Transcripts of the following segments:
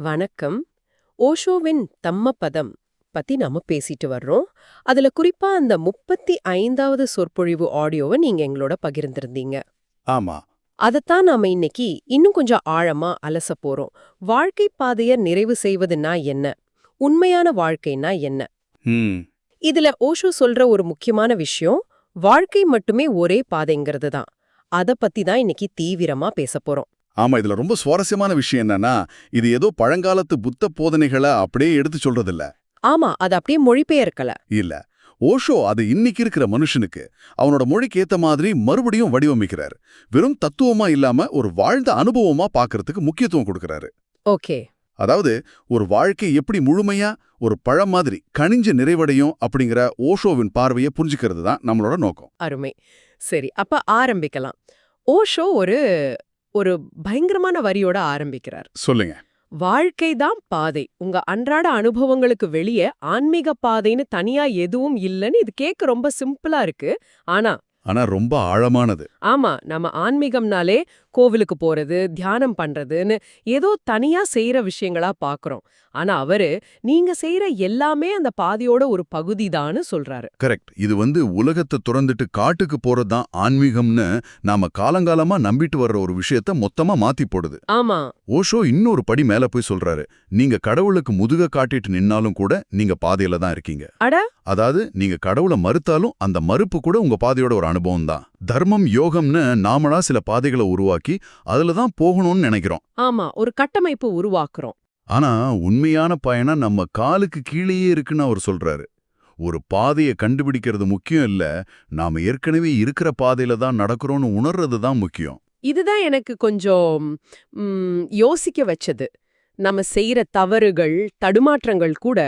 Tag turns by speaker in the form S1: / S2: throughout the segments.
S1: வணக்கம். ஓஷோவின் தம்மபதம் பத்தி நாம பேசிட்டு வர்றோம். அதுல குறிப்பா அந்த முப்பத்தி ஐந்தாவது சொற்பொழிவு ஆடியோவை நீங்க எங்களோட பகிர்ந்திருந்தீங்க.
S2: ஆமா.
S1: அதைத்தான் நாம இன்னைக்கு இன்னும் கொஞ்சம் ஆழமா அலச போறோம். வாழ்க்கை பாதைய நிறைவு செய்வதுன்னா என்ன? உண்மையான வாழ்க்கைனா என்ன?
S2: ம்.
S1: இதுல ஓஷோ சொல்ற ஒரு முக்கியமான விஷயம் வாழ்க்கை மட்டுமே ஒரே பாதைங்கிறது தான். அத பத்தி தான் இன்னைக்கு தீவிரமா பேச போறோம்.
S2: ஆமா இதுல ரொம்ப சுவாரஸ்யமான விஷயம் என்னன்னா இது ஏதோ பழங்காலத்து புத்த போதனைகளை அப்படியே எடுத்து சொல்றது இல்ல
S1: ஆமா அது அப்படியே மொழிபெயர்க்கல.
S2: இல்ல ஓஷோ அது இன்னைக்கு இருக்கிற மனுஷனுக்கு அவனோட மொழிக்கு ஏத்த மாதிரி மறுபடியும் வடிவமைக்கிறார். வெறும் தத்துவமா இல்லாம ஒரு வாழ்ந்த அனுபவமா பார்க்கறதுக்கு முக்கியத்துவம் கொடுக்கறாரு.
S1: ஓகே.
S2: அதாவது ஒரு வாழ்க்கை எப்படி முழுமையா ஒரு பழம் மாதிரி கனிஞ்ச நிறைவடையும் அப்படிங்கிற ஓஷோவின் பார்வையை புரிஞ்சுக்கிறது தான் நம்மளோட நோக்கம்.
S1: அருமை. சரி அப்ப ஆரம்பிக்கலாம். ஓஷோ ஒரு ஒரு பயங்கரமான வரியோட ஆரம்பிக்கிறார்.
S2: சொல்லுங்க.
S1: வாழ்க்கை தான் பாதை. உங்க அன்றாட அனுபவங்களுக்கு வெளியே ஆன்மீக பாதைன்னு தனியா எதுவும் இல்லைன்னு இது கேட்க ரொம்ப சிம்பிளா இருக்கு. ஆனா
S2: ஆனா ரொம்ப ஆழமானது.
S1: ஆமா நம்ம ஆன்மீகம்னாலே கோவிலுக்கு போறது தியானம் பண்றதுன்னு ஏதோ தனியா செய்யற விஷயங்களா பாக்குறோம். ஆனா அவரு நீங்க செய்யற எல்லாமே அந்த பாதையோட ஒரு பகுதிதான்னு சொல்றாரு.
S2: கரெக்ட். இது வந்து உலகத்தை துறந்துட்டு காட்டுக்கு போறது தான் ஆன்மீகம்னு நாம காலங்காலமா நம்பிட்டு வர்ற ஒரு விஷயத்த மொத்தமா மாத்தி போடுது.
S1: ஆமா.
S2: ஓஷோ இன்னொரு படி மேல போய் சொல்றாரு. நீங்க கடவுளுக்கு முதுக காட்டிட்டு நின்னாலும் கூட நீங்க பாதையில தான் இருக்கீங்க.
S1: அட!
S2: அதாவது நீங்க கடவுளை மறுத்தாலும் அந்த மறுப்பு கூட உங்க பாதையோட ஒரு அனுபவம் தான் தர்மம் யோகம்னு நாமளா சில பாதைகளை உருவாக்கி அதுல தான் போகணும்னு நினைக்கிறோம்.
S1: ஆமா ஒரு கட்டமைப்பு உருவாக்குறோம்.
S2: ஆனா உண்மையான பயணம் நம்ம காலுக்கு கீழேயே இருக்குன்னு அவர் சொல்றாரு. ஒரு பாதையை கண்டுபிடிக்கிறது முக்கியம் இல்ல நாம ஏற்கனவே இருக்கிற பாதையில தான் நடக்கிறோம்னு உணர்றது தான் முக்கியம்.
S1: இதுதான் எனக்கு கொஞ்சம் யோசிக்க வச்சது. நம்ம செய்யற தவறுகள் தடுமாற்றங்கள் கூட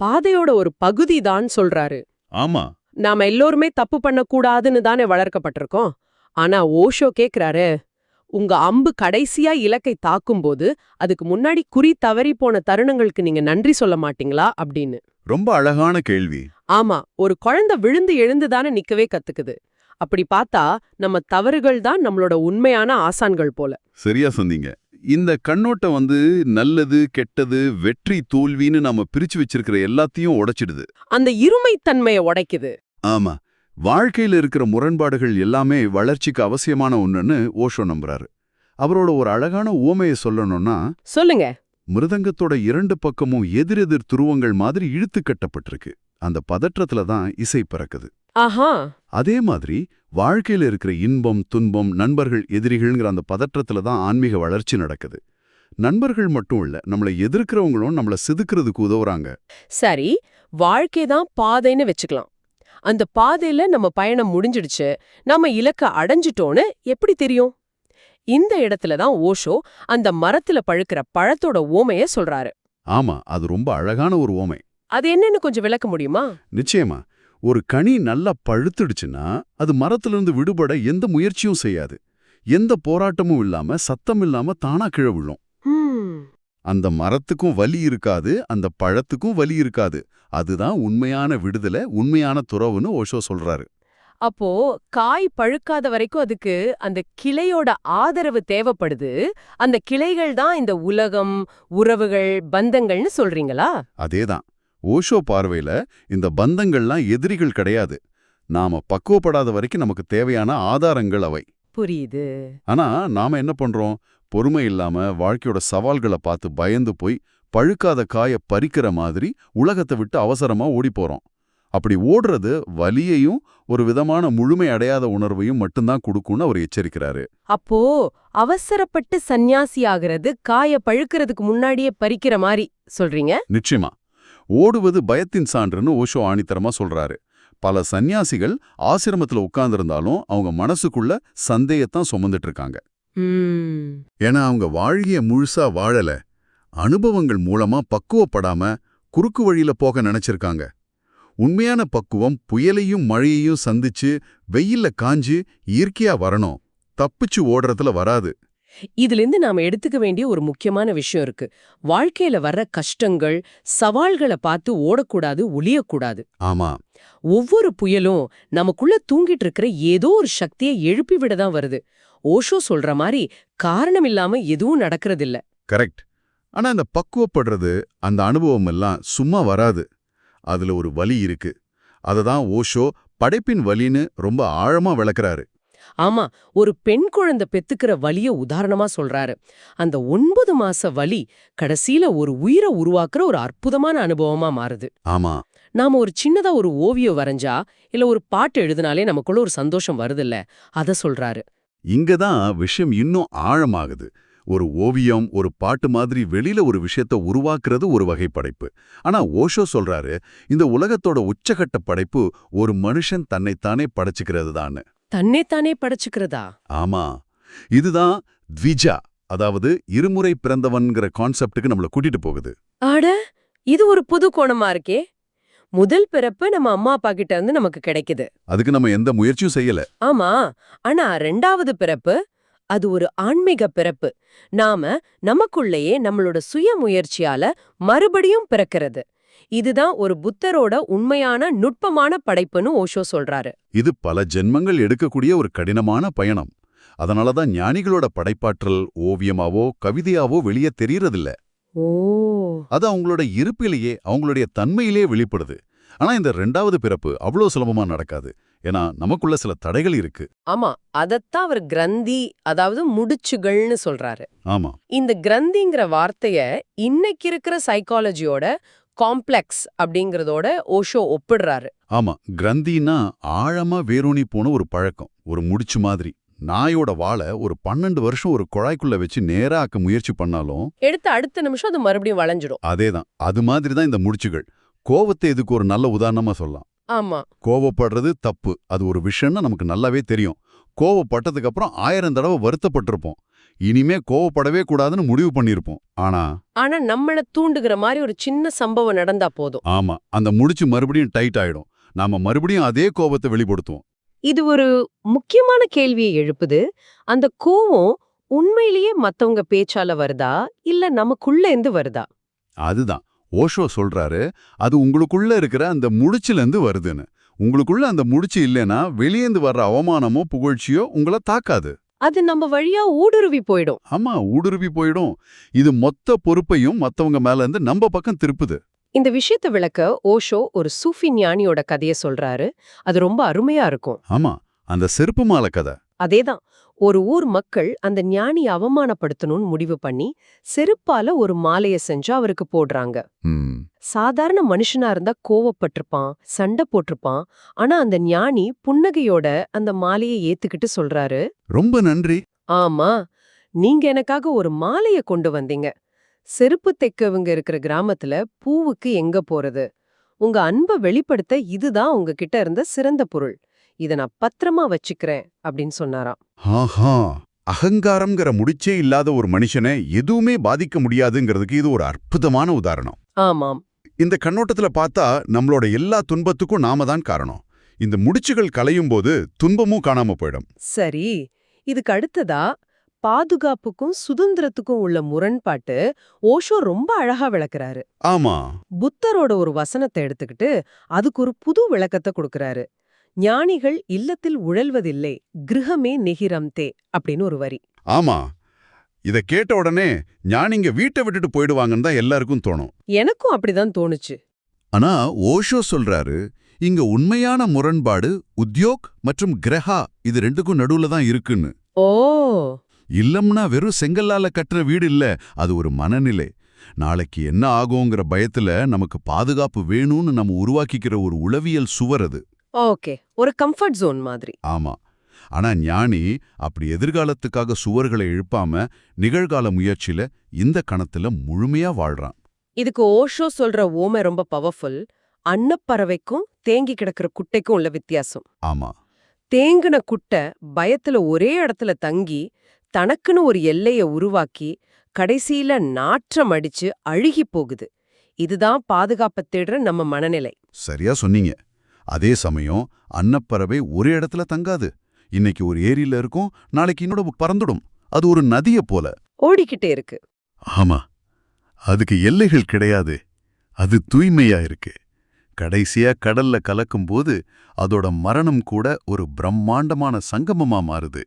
S1: பாதையோட ஒரு பகுதி தான் சொல்றாரு.
S2: ஆமா.
S1: நாம எல்லோருமே தப்பு பண்ணக்கூடாதுன்னு தானே வளர்க்கப்பட்டிருக்கோம். ஆனா ஓஷோ கேக்குறாரு உங்க அம்பு கடைசியா இலக்கை தாக்கும்போது அதுக்கு முன்னாடி குறி தவறி போன தருணங்களுக்கு நீங்க நன்றி சொல்ல மாட்டீங்களா? அப்படின்னு.
S2: ரொம்ப அழகான கேள்வி.
S1: ஆமா ஒரு குழந்தை விழுந்து எழுந்து தானே நிக்கவே கத்துக்குது. அப்படி பார்த்தா நம்ம தவறுகள் தான் நம்மளோட உண்மையான ஆசான்கள் போல.
S2: சரியா சொன்னீங்க. இந்த கண்ணோட்டம் வந்து நல்லது கெட்டது வெற்றி தோல்வின்னு நம்ம பிரிச்சு வச்சிருக்கிற எல்லாத்தையும் உடைச்சிடுது.
S1: அந்த இருமைத்தன்மையை உடைக்குது.
S2: ஆமா. வாழ்க்கையில இருக்கிற முரண்பாடுகள் எல்லாமே வளர்ச்சிக்கு அவசியமான ஒண்ணுன்னு ஓஷோ நம்புறாரு. அவரோட ஒரு அழகான ஊமையை சொல்லணும்னா
S1: சொல்லுங்க.
S2: மிருதங்கத்தோட இரண்டு பக்கமும் எதிரெதிர் துருவங்கள் மாதிரி இழுத்து கட்டப்பட்டிருக்கு. அந்த பதற்றத்துல தான் இசை பிறக்குது.
S1: ஆஹா.
S2: அதே மாதிரி வாழ்க்கையில இருக்கிற இன்பம் துன்பம் நண்பர்கள் எதிரிகள்ங்கிற அந்த பதற்றத்துல தான் ஆன்மீக வளர்ச்சி நடக்குது. நண்பர்கள் மட்டும் இல்ல நம்மளை எதிர்க்கிறவங்களும் நம்மள செதுக்கிறதுக்கு உதவுறாங்க.
S1: சரி வாழ்க்கை தான் பாதைன்னு வச்சுக்கலாம். அந்த பாதையில நம்ம பயணம் முடிஞ்சிடுச்சு நம்ம இலக்க அடைஞ்சிட்டோன்னு எப்படி தெரியும்? இந்த இடத்துல தான் ஓஷோ அந்த மரத்துல பழுக்கிற பழத்தோட ஓமைய சொல்றாரு.
S2: ஆமா அது ரொம்ப அழகான ஒரு ஓமை.
S1: அது என்னன்னு கொஞ்சம் விளக்க முடியுமா?
S2: நிச்சயமா ஒரு கனி நல்லா பழுத்துடுச்சுன்னா அது மரத்திலிருந்து விடுபட எந்த முயற்சியும் செய்யாது. எந்த போராட்டமும் இல்லாம சத்தம் இல்லாம தானா கீழ விழும். அந்த மரத்துக்கும் வலி இருக்காது அந்த பழத்துக்கும் வலி இருக்காது. அதுதான் உண்மையான விடுதலை உண்மையான துறவுன்னு ஓஷோ சொல்றாரு.
S1: அப்போ காய் பழுக்காத வரைக்கும் அதுக்கு அந்த கிளையோட ஆதரவு தேவைப்படுது. அந்த கிளைகள் தான் இந்த உலகம் உறவுகள் பந்தங்கள்னு சொல்றீங்களா?
S2: அதேதான். ஓஷோ பார்வையில இந்த பந்தங்கள்லாம் எதிரிகள் கிடையாது. நாம பக்குவப்படாத வரைக்கும் நமக்கு தேவையான ஆதாரங்கள் அவை.
S1: புரியுது.
S2: ஆனா நாம என்ன பண்றோம்? பொறுமை இல்லாம வாழ்க்கையோட சவால்களை பார்த்து பயந்து போய் பழுக்காத காய பறிக்கிற மாதிரி உலகத்தை விட்டு அவசரமா ஓடி போறோம். அப்படி ஓடுறது வலியையும் ஒரு விதமான முழுமை அடையாத உணர்வையும் மட்டும்தான் கொடுக்கும்னு அவர் எச்சரிக்கிறாரு.
S1: அப்போ அவசரப்பட்டு சந்நியாசி ஆகிறது காய பழுக்கிறதுக்கு முன்னாடியே பறிக்கிற மாதிரி சொல்றீங்க?
S2: நிச்சயமா. ஓடுவது பயத்தின் சான்றுன்னு ஓஷோ ஆணித்தரமா சொல்றாரு. பல சந்நியாசிகள் ஆசிரமத்துல உட்கார்ந்திருந்தாலும் அவங்க மனசுக்குள்ள சந்தேகத்தான் சுமந்துட்டு இருக்காங்க. ஏன்னா அவங்க வாழ்கிய முழுசா வாழல. அனுபவங்கள் மூலமா பக்குவப்படாம குறுக்கு வழியில போக நினைச்சிருக்காங்க. உண்மையான பக்குவம் புயலையும் மழையையும் சந்திச்சு வெயில்ல காஞ்சு இயற்கையா வரணும். தப்பிச்சு ஓடுறதுல வராது.
S1: இதிலிருந்து நாம எடுத்துக்க வேண்டிய ஒரு முக்கியமான விஷயம் இருக்கு. வாழ்க்கையில வர்ற கஷ்டங்கள் சவால்களை பார்த்து ஓடக்கூடாது ஒளியக்கூடாது
S2: ஆமா.
S1: ஒவ்வொரு புயலும் நமக்குள்ள தூங்கிட்டு இருக்கிற ஏதோ ஒரு சக்தியை எழுப்பி விட தான் வருது. ஓஷோ சொல்ற மாதிரி காரணம் இல்லாம எதுவும் நடக்கறதில்ல.
S2: கரெக்ட். ஆனா இந்த பக்குவப்படுறது அந்த அனுபவம் எல்லாம் சும்மா வராது. அதுல ஒரு வலி இருக்கு. அததான் ஓஷோ படைப்பின் வலின்னு ரொம்ப ஆழமா விளக்குறாரு.
S1: ஆமா ஒரு பெண் குழந்தை பெத்துக்கிற வலிய உதாரணமா சொல்றாரு. அந்த ஒன்பது மாச வலி கடைசியில ஒரு உயிரை உருவாக்குற ஒரு அற்புதமான அனுபவமா மாறுது.
S2: ஆமா.
S1: நாம ஒரு சின்னதா ஒரு ஓவியம் வரைஞ்சா இல்ல ஒரு பாட்டு எழுதினாலே நமக்குள்ள ஒரு சந்தோஷம் வருதுல்ல அத சொல்றாரு.
S2: இங்கதான் விஷயம் இன்னும் ஆழமாகுது. ஒரு ஓவியம் ஒரு பாட்டு மாதிரி வெளியில ஒரு விஷயத்த உருவாக்குறது ஒரு வகை படைப்பு ஆனா ஓஷோ சொல்றாரு இந்த உலகத்தோட உச்சகட்ட படைப்பு ஒரு மனுஷன் தன்னைத்தானே படைச்சுக்கிறது தான்
S1: தன்னைத்தானே படைச்சுக்கிறதா?
S2: ஆமா. இதுதான் த்விஜா அதாவது இருமுறை பிறந்தவன்கிற கான்செப்டுக்கு நம்மள கூட்டிட்டு போகுது.
S1: ஆட இது ஒரு புது கோணமா இருக்கே. முதல் பிறப்பு நம்ம அம்மா அப்பா கிட்ட இருந்து நமக்கு கிடைக்குது.
S2: அதுக்கு நம்ம எந்த முயற்சியும் செய்யல.
S1: ஆமா. ஆனா ரெண்டாவது பிறப்பு அது ஒரு ஆன்மீக பிறப்பு. நாம நமக்குள்ளேயே நம்மளோட சுய முயற்சியால மறுபடியும் பிறக்கிறது. இதுதான் ஒரு புத்தரோட உண்மையான நுட்பமான படைப்புன்னு ஓஷோ சொல்றாரு.
S2: இது பல ஜென்மங்கள் எடுக்கக்கூடிய ஒரு கடினமான பயணம். அதனால தான் ஞானிகளோட படைப்பாற்றல் ஓவியமாவோ கவிதையாவோ வெளியே தெரியறதில்ல.
S1: ஓ.
S2: அது அவங்களோட இருப்பிலேயே அவங்களுடைய தன்மையிலே வெளிப்படுது. ஆனா இந்த ரெண்டாவது பிறப்பு அவ்வளோ சுலபமா நடக்காது. ஏன்னா நமக்குள்ள சில தடைகள் இருக்கு.
S1: ஆமா அதத்தான் அவர் கிரந்தி அதாவது முடிச்சுகள்னு சொல்றாரு.
S2: ஆமா.
S1: இந்த கிரந்திங்கிற வார்த்தைய இன்னைக்கு இருக்கிற சைக்காலஜியோட காம்ப்ளெக்ஸ் அப்படிங்கறதோட ஓஷோ ஒப்பிடுறாரு.
S2: ஆமா கிரந்தின்னா ஆழமா வேரூனி போன ஒரு பழக்கம் ஒரு முடிச்சு மாதிரி. நாயோட வாழை ஒரு பன்னெண்டு வருஷம் ஒரு குழாய்க்குள்ள வச்சு நேரா ஆக்க முயற்சி பண்ணாலும்
S1: எடுத்த அடுத்த நிமிஷம் அது மறுபடியும் வளைஞ்சிடும்.
S2: அதேதான் அது மாதிரி தான் இந்த முடிச்சுகள். கோவத்தை இதுக்கு ஒரு நல்ல உதாரணமா சொல்லலாம்.
S1: ஆமா.
S2: கோவப்படுறது தப்பு அது ஒரு விஷயம்னு நமக்கு நல்லாவே தெரியும். கோவப்பட்டதுக்கு அப்புறம் ஆயிரம் தடவை வருத்தப்பட்டிருப்போம். இனிமே கோவப்படவே கூடாதுன்னு முடிவு பண்ணியிருப்போம் ஆனா
S1: ஆனா நம்மள தூண்டுகிற மாதிரி ஒரு சின்ன சம்பவம் நடந்தா போதும்.
S2: ஆமா. அந்த முடிச்சு மறுபடியும் டைட் ஆயிடும். நாம மறுபடியும் அதே கோபத்தை வெளிப்படுத்துவோம்.
S1: இது ஒரு முக்கியமான கேள்வியை எழுப்புது. அந்த கோவம் உண்மையிலேயே மத்தவங்க பேச்சால வருதா? இல்ல நமக்குள்ள இருந்து வருதா?
S2: அதுதான். ஓஷோ சொல்றாரு அது உங்களுக்குள்ள இருக்கிற அந்த முடிச்சிலேருந்து வருதுன்னு. உங்களுக்குள்ள அந்த முடிச்சு இல்லைன்னா வெளியேந்து வர்ற அவமானமோ புகழ்ச்சியோ உங்களை தாக்காது.
S1: அது நம்ம வழியா ஊடுருவி போயிடும்.
S2: ஆமா ஊடுருவி போயிடும். இது மொத்த பொறுப்பையும் மத்தவங்க மேல இருந்து நம்ம பக்கம் திருப்புது.
S1: இந்த விஷயத்தை விளக்க ஓஷோ ஒரு சூஃபி ஞானியோட கதைய சொல்றாரு. அது ரொம்ப அருமையா இருக்கும்.
S2: ஆமா அந்த செருப்பு மாலை கதை.
S1: அதேதான். ஒரு ஊர் மக்கள் அந்த ஞானியை அவமானப்படுத்தணும்னு முடிவு பண்ணி செருப்பால ஒரு மாலைய செஞ்சு அவருக்கு போடுறாங்க. சாதாரண மனுஷனா இருந்தா கோவப்பட்டிருப்பான் சண்டை போட்டிருப்பான். ஆனா அந்த ஞானி புன்னகையோட அந்த மாலையை ஏத்துக்கிட்டு சொல்றாரு.
S2: ரொம்ப நன்றி.
S1: ஆமா நீங்க எனக்காக ஒரு மாலைய கொண்டு வந்தீங்க. செருப்பு தைக்கவங்க இருக்கிற கிராமத்துல பூவுக்கு எங்க போறது? உங்க அன்பை வெளிப்படுத்த இதுதான் உங்ககிட்ட இருந்த சிறந்த பொருள். இத நான் பத்திரமா வச்சுக்கிறேன் அப்படின்னு சொன்னாராம்.
S2: ஆஹா அகங்காரம்ங்கிற முடிச்சே இல்லாத ஒரு மனுஷனை எதுவுமே பாதிக்க முடியாதுங்கிறதுக்கு இது ஒரு அற்புதமான உதாரணம்.
S1: ஆமாம்.
S2: இந்த கண்ணோட்டத்துல பார்த்தா நம்மளோட எல்லா துன்பத்துக்கும் நாம தான் காரணம். இந்த முடிச்சுகள் களையும் போது துன்பமும் காணாம போயிடும்.
S1: சரி இதுக்கு அடுத்ததா பாதுகாப்புக்கும் சுதந்திரத்துக்கும் உள்ள முரண்பாட்டு ஓஷோ ரொம்ப அழகா விளக்குறாரு.
S2: ஆமா.
S1: புத்தரோட ஒரு வசனத்தை எடுத்துக்கிட்டு அதுக்கு ஒரு புது விளக்கத்தை கொடுக்கறாரு. ஞானிகள் இல்லத்தில் உழல்வதில்லை கிருஹமே நெகிரம்தே அப்படின்னு ஒரு வரி.
S2: ஆமா. இத கேட்ட உடனே ஞானிங்க வீட்டை விட்டுட்டு போயிடுவாங்கன்னு தான் எல்லாருக்கும் தோணும்.
S1: எனக்கும் அப்படிதான் தோணுச்சு.
S2: ஆனா ஓஷோ சொல்றாரு இங்க உண்மையான முரண்பாடு உத்யோக் மற்றும் கிரஹா இது ரெண்டுக்கும் நடுவுல தான் இருக்குன்னு.
S1: ஓ.
S2: இல்லம்னா வெறும் செங்கல்லால கட்டுற வீடு இல்ல அது ஒரு மனநிலை. நாளைக்கு என்ன ஆகுங்கிற பயத்துல நமக்கு பாதுகாப்பு வேணும்னு நம்ம உருவாக்கிக்கிற ஒரு உளவியல் சுவர் அது.
S1: ஓகே. ஒரு கம்ஃபர்ட் ஜோன் மாதிரி.
S2: ஆமா. ஆனா ஞானி அப்படி எதிர்காலத்துக்காக சுவர்களை எழுப்பாம நிகழ்கால முயற்சியில இந்த கணத்துல முழுமையா வாழ்றான்.
S1: இதுக்கு ஓஷோ சொல்ற ஓமை ரொம்ப பவர்ஃபுல் அன்னப்பறவைக்கும் தேங்கி கிடக்கிற குட்டைக்கும் உள்ள வித்தியாசம்.
S2: ஆமா.
S1: தேங்குன குட்டை பயத்துல ஒரே இடத்துல தங்கி தனக்குன்னு ஒரு எல்லைய உருவாக்கி கடைசியில நாற்றம் அடிச்சு அழுகி போகுது. இதுதான் பாதுகாப்பை தேடுற நம்ம மனநிலை.
S2: சரியா சொன்னீங்க. அதே சமயம் அன்னப்பறவை ஒரு இடத்துல தங்காது. இன்னைக்கு ஒரு ஏரியில இருக்கும் நாளைக்கு இன்னொட பறந்துடும். அது ஒரு நதிய போல.
S1: ஓடிக்கிட்டே இருக்கு.
S2: ஆமா. அதுக்கு எல்லைகள் கிடையாது. அது தூய்மையா இருக்கு. கடைசியா கடல்ல கலக்கும்போது அதோட மரணம் கூட ஒரு பிரம்மாண்டமான சங்கமமா மாறுது.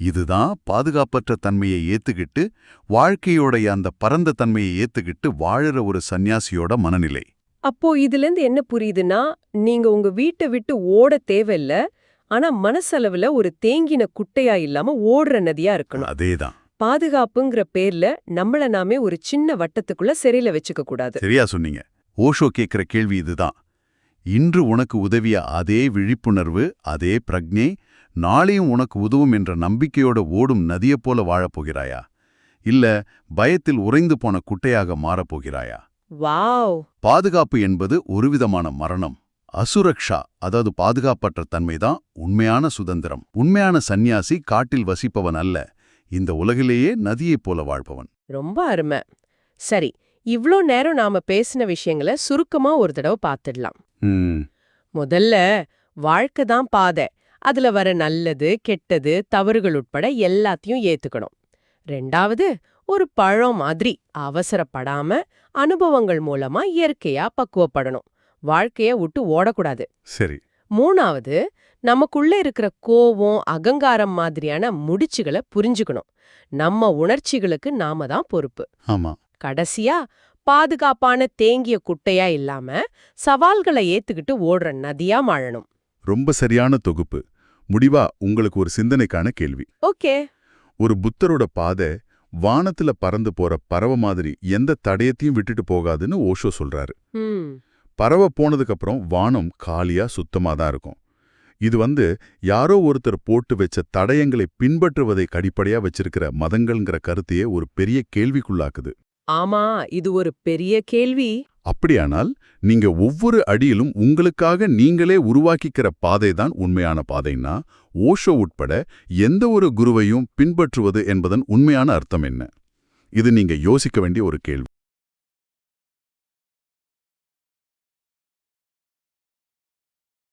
S2: இதுதான் பாதுகாப்பற்ற தன்மையை ஏத்துக்கிட்டு வாழ்க்கையோடைய அந்த பரந்த தன்மையை ஏத்துக்கிட்டு வாழற ஒரு சந்நியாசியோட மனநிலை.
S1: அப்போ இதுல இருந்து என்ன புரியுதுன்னா நீங்க உங்க வீட்டை விட்டு ஓட தேவையில்ல. ஆனா மனசளவுல ஒரு தேங்கின குட்டையா இல்லாம ஓடுற நதியா இருக்கணும்.
S2: அதேதான்.
S1: பாதுகாப்புங்கிற பேர்ல நம்மள நாமே ஒரு சின்ன வட்டத்துக்குள்ள சிறையில வச்சுக்க கூடாது.
S2: சரியா சொன்னீங்க. ஓஷோ கேக்குற கேள்வி இதுதான். இன்று உனக்கு உதவிய அதே விழிப்புணர்வு அதே பிரக்ஞை நாளையும் உனக்கு உதவும் என்ற நம்பிக்கையோட ஓடும் நதியைப் போல வாழப் போகிறாயா? இல்ல பயத்தில் உறைந்து போன குட்டையாக மாறப் போகிறாயா?
S1: வாவ்.
S2: பாதுகாப்பு என்பது ஒருவிதமான மரணம். அசுரக்ஷா அதாவது பாதுகாப்பற்ற தன்மைதான் உண்மையான சுதந்திரம். உண்மையான சந்நியாசி காட்டில் வசிப்பவன் அல்ல. இந்த உலகிலேயே நதியைப் போல வாழ்பவன்.
S1: ரொம்ப அருமை. சரி இவ்ளோ நேரம் நாம பேசின விஷயங்களை சுருக்கமா ஒரு தடவை பார்த்துடலாம் முதல்ல வாழ்க்கை தான் பாதை. அதுல வர நல்லது கெட்டது தவறுகள் உட்பட எல்லாத்தையும் ஏத்துக்கணும். ரெண்டாவது ஒரு பழம் மாதிரி அவசரப்படாம அனுபவங்கள் மூலமா இயற்கையா பக்குவப்படணும். வாழ்க்கைய விட்டு ஓடக்கூடாது.
S2: சரி.
S1: மூணாவது நமக்குள்ள இருக்கிற கோவம் அகங்காரம் மாதிரியான முடிச்சுகளை புரிஞ்சுக்கணும். நம்ம உணர்ச்சிகளுக்கு நாம தான் பொறுப்பு.
S2: ஆமா.
S1: கடைசியா பாதுகாப்பான தேங்கிய குட்டையா இல்லாம சவால்களை ஏத்துக்கிட்டு ஓடுற நதியா மாழணும்
S2: ரொம்ப சரியான தொகுப்பு. முடிவா உங்களுக்கு ஒரு சிந்தனைக்கான கேள்வி.
S1: ஓகே.
S2: ஒரு புத்தரோட பாதை வானத்துல பறந்து போற பறவை மாதிரி எந்த தடயத்தையும் விட்டுட்டு போகாதுன்னு ஓஷோ சொல்றாரு. பறவை போனதுக்கு அப்புறம் வானம் காலியா சுத்தமா தான் இருக்கும். இது வந்து யாரோ ஒருத்தர் போட்டு வச்ச தடயங்களை பின்பற்றுவதை அடிப்படையா வச்சிருக்கிற மதங்கள்ங்கிற கருத்தையே ஒரு பெரிய கேள்விக்குள்ளாக்குது.
S1: ஆமா இது ஒரு பெரிய கேள்வி.
S2: அப்படியானால் நீங்க ஒவ்வொரு அடியிலும் உங்களுக்காக நீங்களே உருவாக்கிக்கிற பாதை தான் உண்மையான பாதைன்னா ஓஷோ உட்பட எந்த ஒரு குருவையும் பின்பற்றுவது என்பதன் உண்மையான அர்த்தம் என்ன? இது நீங்க யோசிக்க வேண்டிய ஒரு கேள்வி.